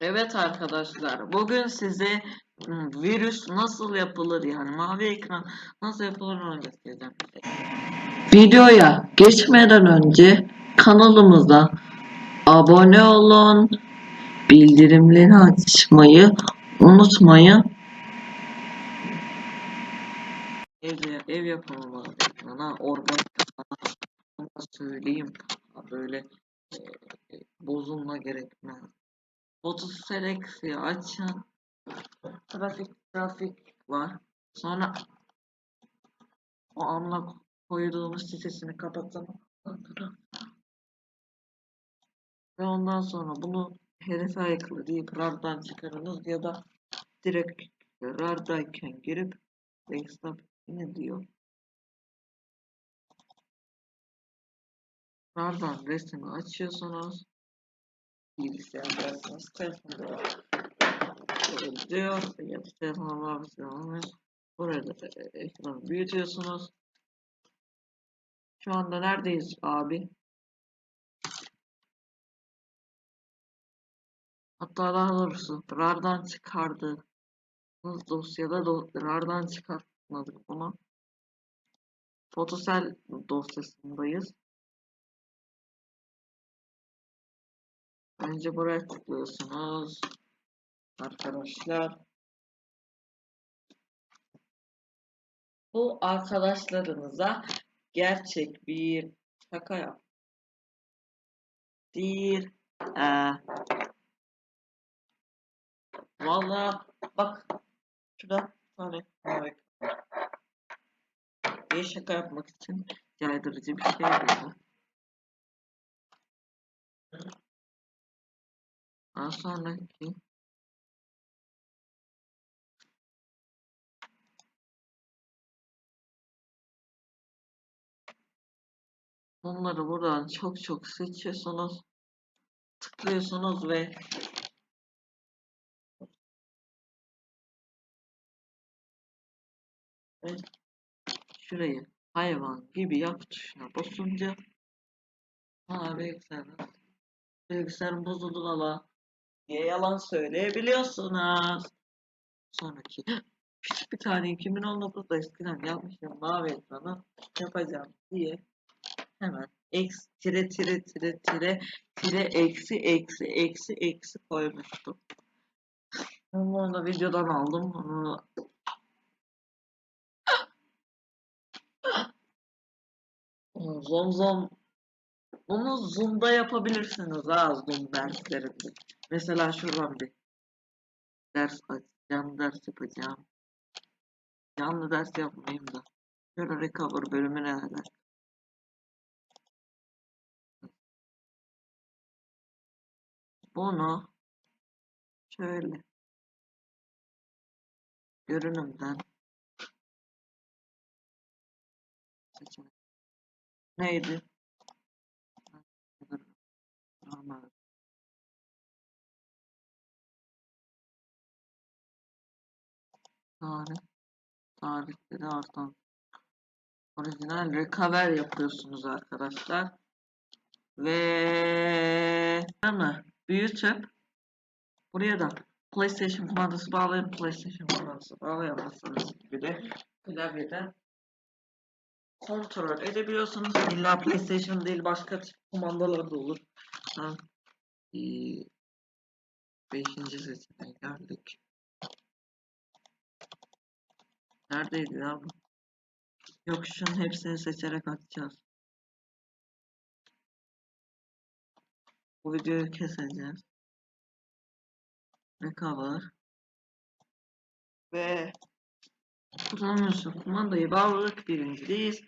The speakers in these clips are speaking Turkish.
Evet arkadaşlar, bugün size hmm, virüs nasıl yapılır yani mavi ekran nasıl yapılır onu göstereceğim. Videoya geçmeden önce kanalımıza abone olun, bildirimleri açmayı unutmayın. Ev, ev yapımı mavi ekrana, organik söyleyeyim. Böyle e, bozulma gerekmez. Otuz seleksi açın. Trafik trafik var. Sonra o amına koyduğumuz sitesini kapatın. Ve ondan sonra bunu hedefe aykırı deyip RAR'dan çıkarınız ya da direkt RAR'dayken girip desktop ne diyor? RAR'dan resmi açıyorsunuz. Bilgisayardasınız, telefonda diyor ya da telefona bağlısınız. Burada e, ekranı büyütüyorsunuz. Şu anda neredeyiz abi? Hatta daha doğrusu RAR'dan çıkardı. dosyada do RAR'dan çıkartmadık bunu. Photosel dosyasındayız. Önce buraya tıklıyorsunuz. Arkadaşlar. Bu arkadaşlarınıza gerçek bir şaka yap. Bir ee, Valla bak şurada tane var. Bir şaka yapmak için caydırıcı bir şey bu. Daha sonraki Bunları buradan çok çok seçiyorsunuz. Tıklıyorsunuz ve ve şurayı hayvan gibi yap tuşuna basınca Aa bilgisayar bilgisayarım bozuldu valla diye yalan söyleyebiliyorsunuz. Sonraki küçük bir tane 2019'da eskiden yapmışım mavi ekranı yapacağım diye hemen eksi tire tire tire tire tire eksi eksi eksi eksi koymuştum. Onu da videodan aldım. Onu Zom zom bunu Zoom'da yapabilirsiniz ha Zoom derslerinde. Mesela şuradan bir ders açacağım, ders yapacağım. Canlı ders yapmayayım da. Şöyle recover bölümü neler? Bunu şöyle görünümden seçelim. Neydi? Normal. Tarih. Tarihleri artan. Orijinal recover yapıyorsunuz arkadaşlar. Ve mı? Büyütüp buraya da PlayStation kumandası bağlayın. PlayStation kumandası bağlayamazsınız gibi de klavyeden kontrol edebiliyorsunuz. İlla PlayStation değil başka tip kumandalar da olur. Ha. Ee, beşinci seçeneğe geldik. Neredeydi ya bu? Yok şunun hepsini seçerek atacağız. Bu videoyu keseceğiz. Recover. Ve kullanıyorsun. Kumandayı bağladık. Birincideyiz.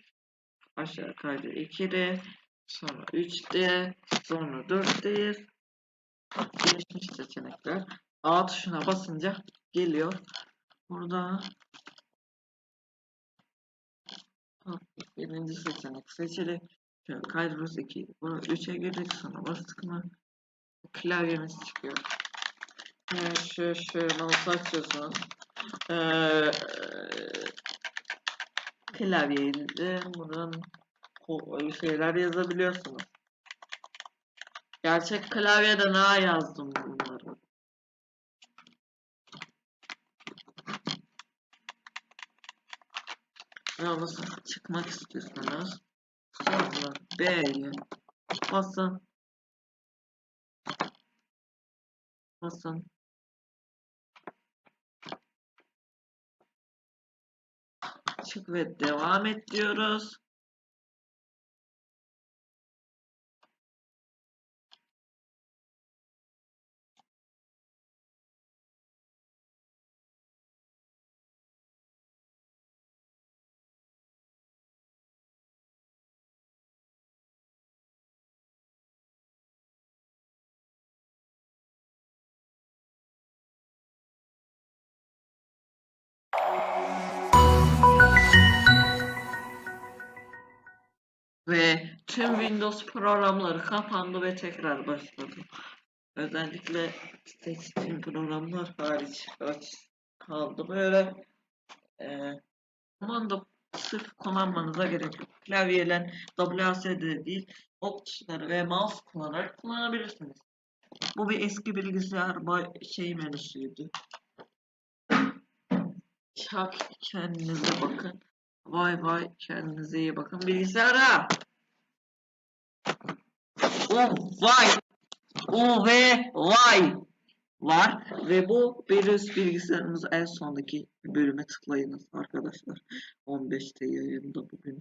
Aşağı kaydı 2'de. Sonra 3'te. Sonra 4'teyiz. Gelişmiş seçenekler. A tuşuna basınca geliyor. Burada birinci seçenek seçili. Şöyle kaydırıyoruz 2. Bunu 3'e girdik sonra bastık mı klavyemiz çıkıyor. Ee, şu şu mouse açıyorsunuz. Ee, e, klavyeyle buradan şeyler yazabiliyorsunuz. Gerçek klavyeden A yazdım bunları. Ama çıkmak istiyorsanız sonra B'ye basın basın Çık ve devam et diyoruz. Ve tüm Windows programları kapandı ve tekrar başladı. Özellikle seçtiğim programlar hariç kaldı. Böyle e, komando sırf kullanmanıza gerek yok. Klavyeyle WASD değil, ok ve mouse kullanarak kullanabilirsiniz. Bu bir eski bilgisayar şey menüsüydü. Çak kendinize bakın. Vay vay kendinize iyi bakın. Bilgisayara. U vay. U ve vay var ve bu virüs bilgisayarımız en sondaki bölüme tıklayınız arkadaşlar. 15'te yayında bugün.